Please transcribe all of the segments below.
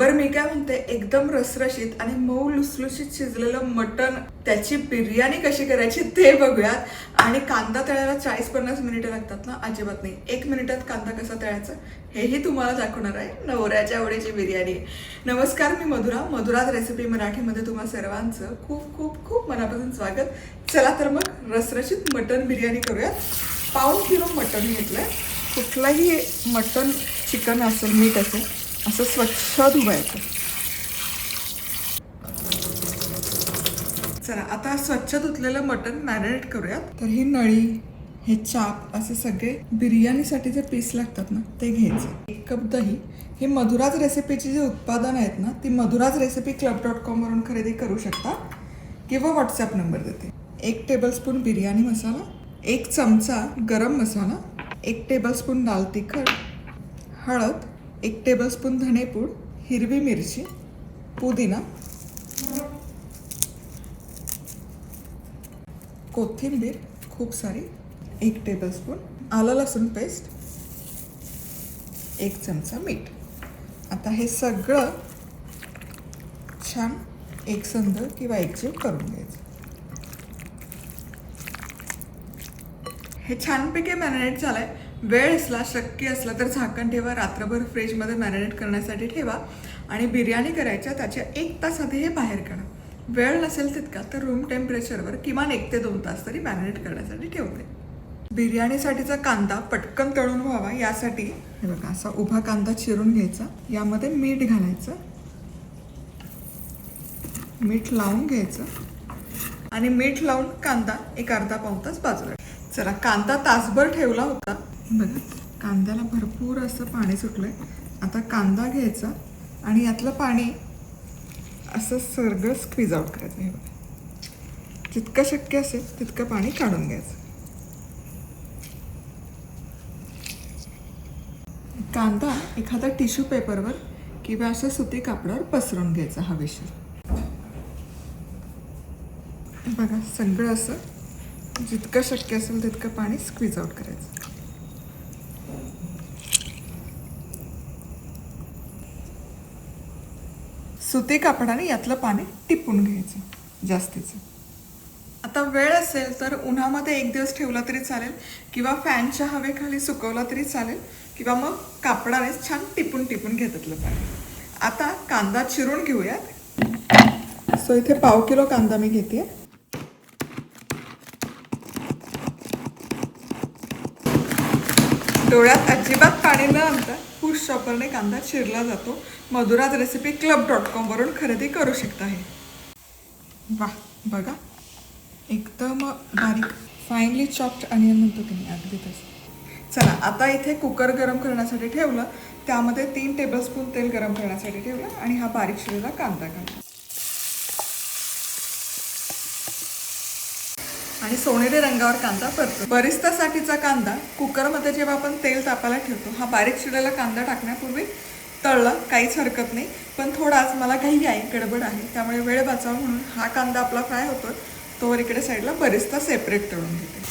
बरं मी काय म्हणते एकदम रसरशीत आणि मऊ लुसलुशीत शिजलेलं मटण त्याची बिर्याणी कशी करायची ते बघूयात. आणि कांदा तळायला चाळीस पन्नास मिनिटं लागतात ना अजिबात नाही. एक मिनिटात कांदा कसा तळायचा हेही तुम्हाला दाखवणार आहे नवऱ्याच्या आवडीची बिर्याणी. नमस्कार मी मधुरा. मधुराज रेसिपी मराठीमध्ये तुम्हा सर्वांचं खूप खूप खूप मनापासून स्वागत. चला तर मग रसरशीत मटण बिर्याणी करूयात. पाऊण किलो मटण घेतलं कुठलाही मटण चिकन असेल मीठ असेल असं स्वच्छ धुवायचं. चला आता स्वच्छ धुतलेलं मटण मॅरिनेट करूयात. तर ही नळी हे चाप असे सगळे बिर्याणीसाठी जे पीस लागतात ना ते घ्यायचे. एक कप दही. हे मधुराज रेसिपीची जे उत्पादन आहेत ना ती मधुराज रेसिपी क्लब डॉट कॉमवरून खरेदी करू शकता किंवा व्हॉट्सॲप नंबर देते. एक टेबलस्पून बिर्याणी मसाला एक चमचा गरम मसाला एक टेबलस्पून लाल तिखट हळद एक टेबलस्पून धणेपूड हिरवी मिरची पुदिना कोथिंबीर खूप सारी एक टेबलस्पून आलं लसूण पेस्ट एक चमचा मीठ. आता हे सगळं छान एकसंध किंवा एकजीव करून घ्यायचं. हे छानपैकी मॅरिनेट आहे वेळ असला शक्य असला तर झाकण ठेवा रात्रभर फ्रीजमध्ये मॅरिनेट करण्यासाठी ठेवा आणि बिर्याणी करायच्या त्याच्या एक तास आधी हे बाहेर काढा. वेळ नसेल तितका तर रूम टेम्परेचरवर किमान एक ते दोन तास तरी मॅरिनेट करण्यासाठी ठेवते. बिर्याणीसाठीचा कांदा पटकन तळून व्हावा यासाठी हे बघा असा उभा कांदा चिरून घ्यायचा यामध्ये मीठ घालायचं मीठ लावून घ्यायचं आणि मीठ लावून कांदा एक अर्धा पाऊण तास बाजूला चला कांदा तासभर ठेवला होता बघा कांद्याला भरपूर असं पाणी सुटलंय. आता कांदा घ्यायचा आणि यातलं पाणी असं सरगळ स्क्वीज आउट करायचं हे बघा. जितकं शक्य असेल तितकं पाणी काढून घ्यायचं. कांदा एखादा टिश्यू पेपरवर किंवा असं सुती कापडावर पसरून घ्यायचा हवेशीर. बघा सगळं असं जितकं शक्य असेल तितकं पाणी स्क्वीज आउट करायचं. सुती कापडाने यातलं पाणी टिपून घ्यायचं जास्तीचं. आता वेळ असेल तर उन्हामध्ये एक दिवस ठेवला तरी चालेल किंवा फॅनच्या हवेखाली सुकवला तरी चालेल किंवा मग कापडानेच छान टिपून टिपून घेतातलं पाणी आता कांदा चिरून घेऊयात. सो इथे पाव किलो कांदा मी घेते. डोळ्यात अजिबात पाणी न आणता पुश शॉपरने कांदा चिरला जातो. मधुराज रेसिपी क्लब डॉट कॉमवरून खरेदी करू शकता हे. वा बघा. एकदम बारीक. फाईनली चॉप्ड अनियन म्हणतो की नाही अगदी तसं. चला आता इथे कुकर गरम करण्यासाठी ठेवलं. त्यामध्ये तीन टेबलस्पून तेल गरम करण्यासाठी ठेवलं आणि हा बारीक शिरलेला कांदा घातला आणि सोनेरी रंगावर कांदा परतो बरिस्तासाठीचा कांदा कुकरमध्ये जेव्हा आपण तेल तापायला ठेवतो हा बारीक चिरलेला कांदा टाकण्यापूर्वी तळलं काहीच हरकत नाही. पण थोडा आज मला काही आहे गडबड आहे त्यामुळे वेळ वाचावा म्हणून हा कांदा आपला फ्राय होतो. तोवर इकडे साईडला बरिस्ता सेपरेट तळून घेते.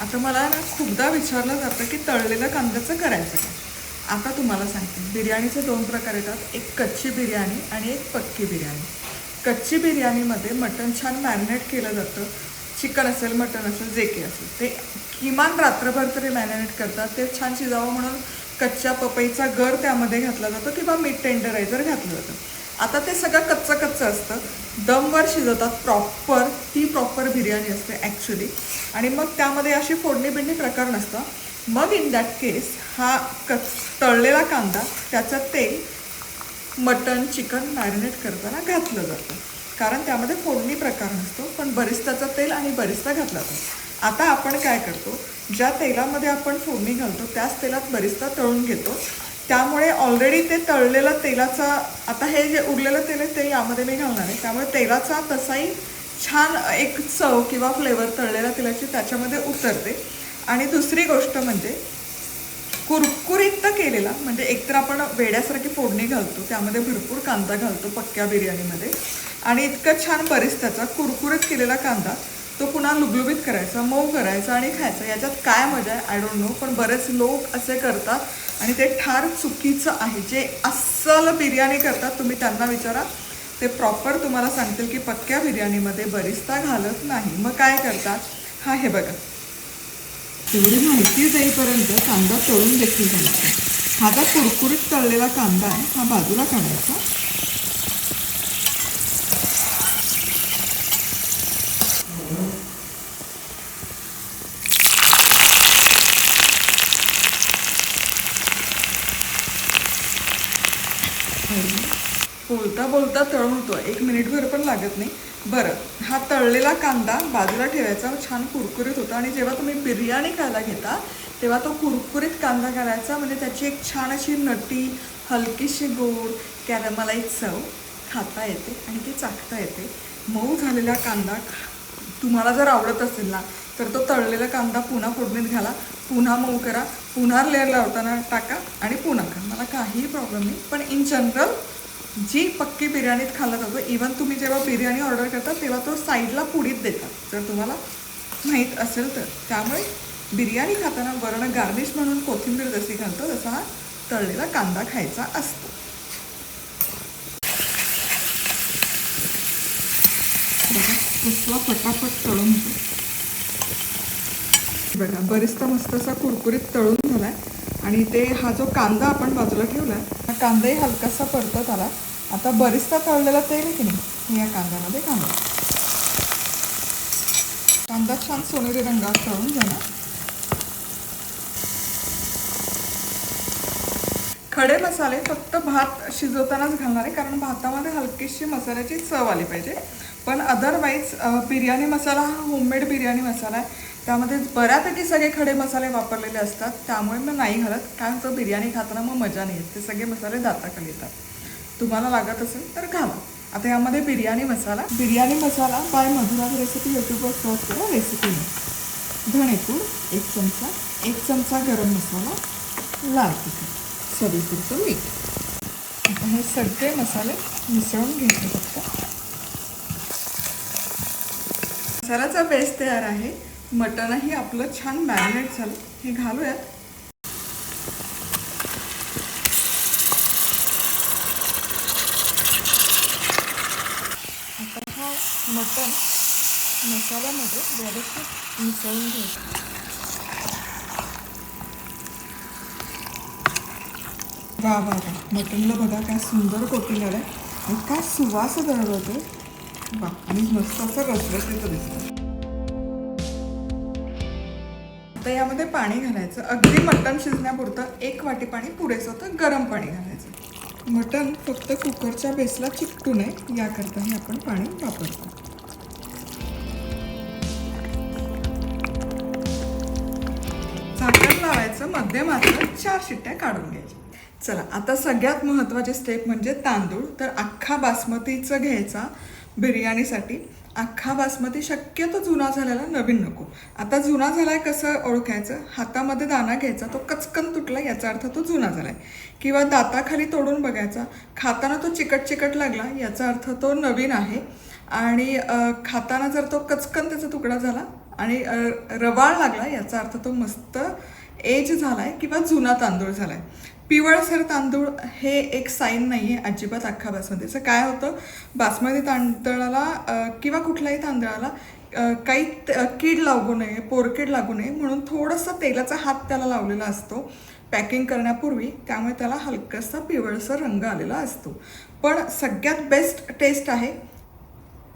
आता मला ना खूपदा विचारलं जातं की तळलेलं कांद्याचं करायचं का आता तुम्हाला सांगते. बिर्याणीचे दोन प्रकार येतात. एक कच्ची बिर्याणी आणि एक पक्की बिर्याणी. कच्ची बिर्याणीमध्ये मटण छान मॅरिनेट केलं जातं. चिकन असेल मटण असेल जे काही असेल. ते किमान रात्रभर तरी मॅरिनेट करतात. ते छान शिजावं म्हणून कच्च्या पपईचा गर त्यामध्ये घातला जातो किंवा मीठ टेंडरायझर घातलं जातं. आता ते सगळं कच्चं कच्चं असतं. दमवर शिजवतात. प्रॉपर ती प्रॉपर बिर्याणी असते ॲक्च्युली आणि मग त्यामध्ये अशी फोडणी बिडणी प्रकार नसतं. मग इन दॅट केस हा कच तळलेला कांदा त्याचं तेल मटन चिकन मॅरिनेट करताना घातलं जातं. कारण त्यामध्ये फोडणी प्रकार नसतो पण बरिस्ताचं तेल आणि बरिस्ता घातला जातो. आता आपण काय करतो ज्या तेलामध्ये आपण फोडणी घालतो त्याच तेलात बरिस्ता तळून घेतो. त्यामुळे ऑलरेडी ते तळलेलं तेलाचा आता हे जे उरलेलं तेल आहे ते यामध्ये मी घालणार आहे. त्यामुळे तेलाचा तसाही छान एक चव किंवा फ्लेवर तळलेल्या तेलाची त्याच्यामध्ये उतरते. आणि दुसरी गोष्ट म्हणजे कुरकुरीत केलेला म्हणजे एकतर आपण वेड्यासारखी फोडणी घालतो त्यामध्ये भरपूर कांदा घालतो पक्क्या बिर्याणीमध्ये. आणि इतकं छान बरिस्ताचा कुरकुरीत केलेला कांदा तो पुन्हा लुबलुबीत करायचा मऊ करायचा आणि खायचा. याच्यात काय मजा आहे? आय डोंट नो पण बरेच लोक असे करतात आणि ते ठार चुकीचं आहे. जे अस्सल बिर्याणी करतात तुम्ही त्यांना विचारा. ते प्रॉपर तुम्हाला सांगतील की पक्क्या बिर्याणीमध्ये बरिस्ता घालत नाही. मग काय करतात? हा हे बघा. तेवढी माहिती जाईपर्यंत कांदा तळून देखील घालायचा हा जो कुरकुरीत तळलेला कांदा आहे. हा बाजूला काढायचा. बोलता बोलता तळून होतो एक मिनिटभर पण लागत नाही. बरं हा तळलेला कांदा बाजूला ठेवायचा छान कुरकुरीत होता आणि जेव्हा तुम्ही बिर्याणी खायला घेता तेव्हा तो कुरकुरीत कांदा घालायचा म्हणजे त्याची एक छान अशी नटी हलकीशी गोड कॅरमलाई चव खाता येते आणि ते चाखता येते. मऊ झालेला कांदा तुम्हाला जर आवडत असेल ना तर तो तळलेला कांदा पुन्हा फोडणीत घाला. पुन्हा मऊ करा. पुन्हा लेअर लावताना टाका आणि पुन्हा खा. मला काहीही प्रॉब्लेम नाही. पण इन जनरल जी पक्की बिर्याणीत खाल्लं जातं. इवन तुम्ही जेव्हा बिर्याणी ऑर्डर करता तेव्हा तो साईडला पुडीत देतात. जर तुम्हाला माहीत असेल तर. त्यामुळे बिर्याणी खाताना वरण गार्निश म्हणून कोथिंबीर जशी घालतो तसा हा तळलेला कांदा खायचा असतो. कसला फटाफट तळून बघा बरेचसा मस्त असा कुरकुरीत तळून झालाय. आणि ते हा जो कांदा आपण बाजूला ठेवला हा कांदाही हलकासा परतत आला. आता बरीचसा तळलेला तेल आहे की नाही? या कांद्यामध्ये कांदा. कांदा छान सोनेरी रंगात तळून जाणार खडे मसाले फक्त भात शिजवतानाच घालणार आहे कारण भातामध्ये हलकीशी मसाल्याची चव आली पाहिजे. पण अदरवाईज बिर्याणी मसाला हा होममेड बिर्याणी मसाला आहे. त्यामध्ये बऱ्यापैकी सगळे खडे मसाले वापरलेले असतात. त्यामुळे मग नाही घालत काय होतं बिर्याणी खाताना मग मजा नाही येत. ते सगळे मसाले दाताखाली येतात. तुम्हाला लागत असेल तर घाला. आता यामध्ये बिर्याणी मसाला बिर्याणी मसाला बाय मधुराज रेसिपी यूट्यूबवर सर्च करा रेसिपी धणेपूड एक चमचा एक चमचा गरम मसाला लाल तिखट चवीपुरतं मीठ. आता हे सगळे मसाले मिसळून घ्यायचे फक्त. मसाल्याचा बेस तयार आहे. मटणही आपलं छान मॅरिनेट झालं. हे घालूयात आता हा मटण मसाल्यामध्ये व्यवस्थित मिसळून घ्यायचं. वा वा वा. मटनला बघा काय सुंदर कोटिंग आलं आणि काय सुवास दरवळते वा आणि मस्त असं रसरशीत दिसतं आता यामध्ये पाणी घालायचं. अगदी मटण शिजण्यापुरतं एक वाटी पाणी पुरेसं होतं गरम पाणी घालायचं. मटण फक्त कुकरच्या बेसला चिकटू नये याकरताही आपण पाणी वापरतो. झाकण लावायचं मध्यम आचेवर चार शिट्ट्या काढून घ्यायच्या. चला आता सगळ्यात महत्त्वाची स्टेप म्हणजे तांदूळ. तर अख्खा बासमतीचं घ्यायचा बिर्याणीसाठी. अख्खा बासमती शक्यतो जुना झालेला नवीन नको. आता जुना झालाय कसं ओळखायचं? हातामध्ये दाणा घ्यायचा तो कचकन तुटला याचा अर्थ तो जुना झालाय. किंवा दाताखाली तोडून बघायचा खाताना तो चिकट चिकट लागला याचा अर्थ तो नवीन आहे. आणि खाताना जर तो कचकन त्याचा तुकडा झाला आणि रवाळ लागला याचा अर्थ तो मस्त एज झाला आहे किंवा जुना तांदूळ झालाय. पिवळसर तांदूळ हे एक साईन नाही आहे अजिबात अख्खा बासमतीचं काय होतं? बासमती तांदळाला किंवा कुठल्याही तांदळाला काही त- कीड लागू नये पोरकीड लागू नये म्हणून थोडंसं तेलाचा हात त्याला लावलेला असतो पॅकिंग करण्यापूर्वी. त्यामुळे त्याला हलकासा पिवळसर रंग आलेला असतो. पण सगळ्यात बेस्ट टेस्ट आहे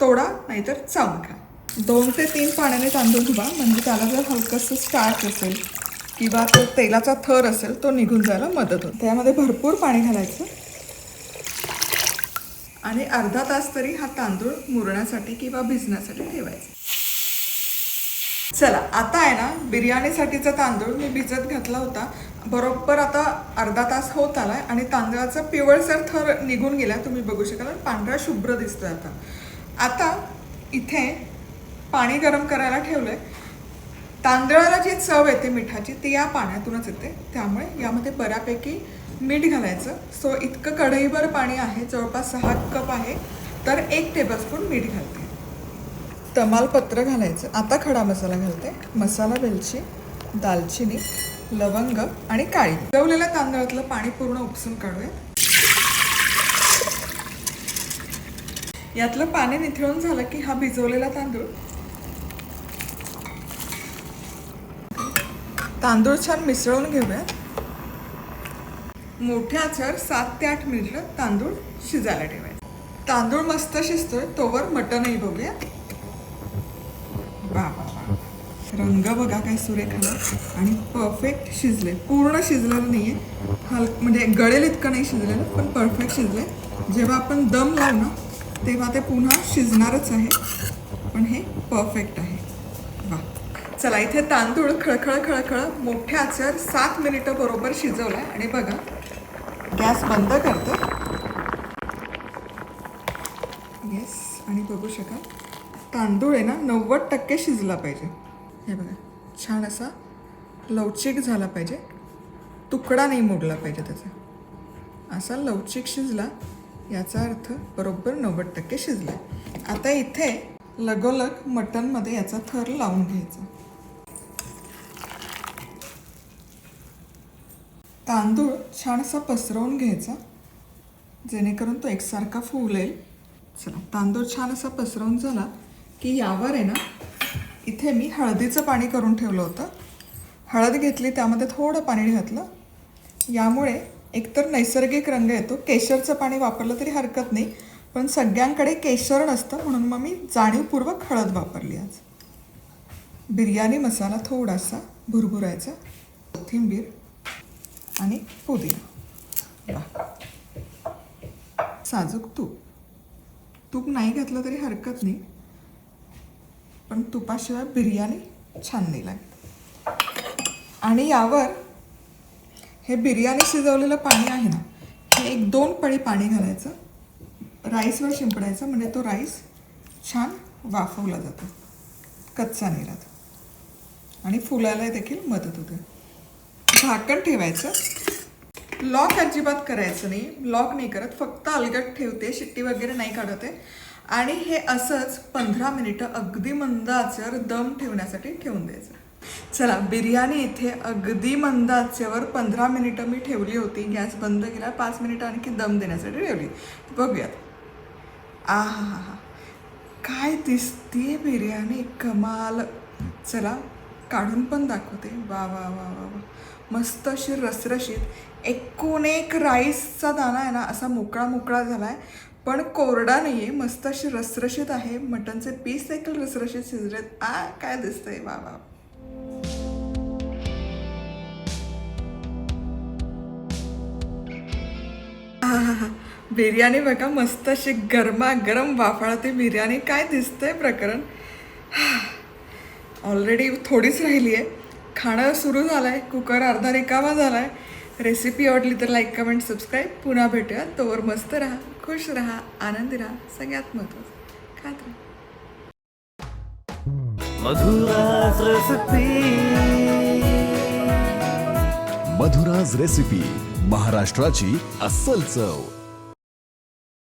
तोडा नाहीतर चावून खा. दोन ते तीन पाण्याने तांदूळ धुवा म्हणजे त्याला जर हलकंसं स्टार्च असेल किंवा तो तेलाचा थर असेल तो निघून जायला मदत होते. त्यामध्ये भरपूर पाणी घालायचं. आणि अर्धा तास तरी हा तांदूळ मुरण्यासाठी किंवा भिजण्यासाठी ठेवायचा. चला आता आहे ना बिर्याणीसाठीचा तांदूळ मी भिजत घातला होता. बरोबर आता अर्धा तास होत आलाय आणि तांदळाचा पिवळसर थर निघून गेला. तुम्ही बघू शकाल पांढरा शुभ्र दिसतोय आता. आता इथे पाणी गरम करायला ठेवलंय. तांदळाला जी चव येते मिठाची ती या पाण्यातूनच येते. त्यामुळे यामध्ये बऱ्यापैकी मीठ घालायचं. सो इतकं कढईभर पाणी आहे जवळपास सहा कप आहे तर एक टेबलस्पून मीठ घालते. तमालपत्र घालायचं. आता खडा मसाला घालते. मसाला वेलची दालचिनी लवंग आणि काळी. भिजवलेल्या तांदळातलं पाणी पूर्ण उपसून काढूया. यातलं पाणी निथळून झालं की हा भिजवलेला तांदूळ तांदूळ छान मिसळून घेऊया. मोठ्या आचेवर सात ते आठ मिनिटं तांदूळ शिजायला ठेवायचं. तांदूळ मस्त शिजतोय तोवर मटनही बघूया. वा वा रंग बघा काय सुरेख आला आणि परफेक्ट शिजले. पूर्ण शिजलेलं नाहीये. हल म्हणजे गळेल इतकं नाही शिजलेलं पण परफेक्ट शिजले. जेव्हा आपण दम लावू ना तेव्हा ते पुन्हा शिजणारच आहे. पण हे परफेक्ट आहे. चला इथे तांदूळ खळखळ खळखळ मोठ्या आचेवर सात मिनिटं बरोबर शिजवलाय. आणि बघा गॅस बंद करतो. येस आणि बघू शकाल तांदूळ आहे ना नव्वद टक्के शिजला पाहिजे. हे बघा छान असा लवचिक झाला पाहिजे. तुकडा नाही मोडला पाहिजे त्याचा. असा लवचिक शिजला याचा अर्थ बरोबर नव्वद टक्के शिजला आता इथे लगोलग मटनमध्ये याचा थर लावून घ्यायचा. तांदूळ छानसा पसरवून घ्यायचा. जेणेकरून तो एकसारखा फुलेल चला तांदूळ छान असा पसरवून झाला की यावर आहे ना इथे मी हळदीचं पाणी करून ठेवलं होतं. हळद घेतली त्यामध्ये थोडं पाणी घातलं. यामुळे एकतर नैसर्गिक रंग येतो केशरचं पाणी वापरलं तरी हरकत नाही पण सगळ्यांकडे केशर नसतं म्हणून मग मी जाणीवपूर्वक हळद वापरली आज. बिर्याणी मसाला थोडासा भुरभुरायचा. कोथिंबीर आणि पुदिना. साजूक तूप. तूप नाही घातलं तरी हरकत नाही. पण तुपाशिवाय बिर्याणी छान नाही लागत. आणि यावर हे बिर्याणी शिजवलेलं पाणी आहे ना हे एक दोन पळी पाणी घालायचं. राईसवर शिंपडायचं म्हणजे तो राईस छान वाफवला जातो. कच्चा नाही राहतो. आणि फुलायला देखील मदत होते. झाकण ठेवायचं. लॉक अजिबात करायचं नाही. लॉक नाही करत. फक्त अलगट ठेवते. शिट्टी वगैरे नाही काढत. आहे आणि हे असंच पंधरा मिनिटं अगदी मंद आचेवर दम ठेवण्यासाठी ठेवून द्यायचं. चला बिर्याणी इथे अगदी मंद आचेवर पंधरा मिनिटं मी ठेवली होती. गॅस बंद केला. पाच मिनिटं आणखी दम देण्यासाठी ठेवली. बघूयात. आ हा हा हा काय दिसते बिर्याणी? कमाल. चला काढून पण दाखवते. वा वा वा वा वा. मस्त अशी रसरशीत. एकूण एक राईसचा दाणा आहे ना असा मोकळा मोकळा झाला आहे पण कोरडा नाही आहे मस्त अशी रसरशीत आहे. मटनचे पीस देखील रसरशीत शिजलेत. आ काय दिसतंय? वा वा. बिर्याणी बघा मस्त अशी गरमा गरम वाफाळते बिर्याणी. काय दिसतंय प्रकरण? ऑलरेडी थोडीच राहिली आहे. खाणं सुरू झालं आहे कुकर अर्धा रिकामा झाला आहे रेसिपी आवडली तर लाईक कमेंट सबस्क्राईब पुन्हा भेटूया. तोवर मस्त राहा खुश राहा आनंदी राहा सगळ्यात महत्त्वाचं खात राहा. मधुराज रसती मधुराज रेसिपी महाराष्ट्राची अस्सल चव.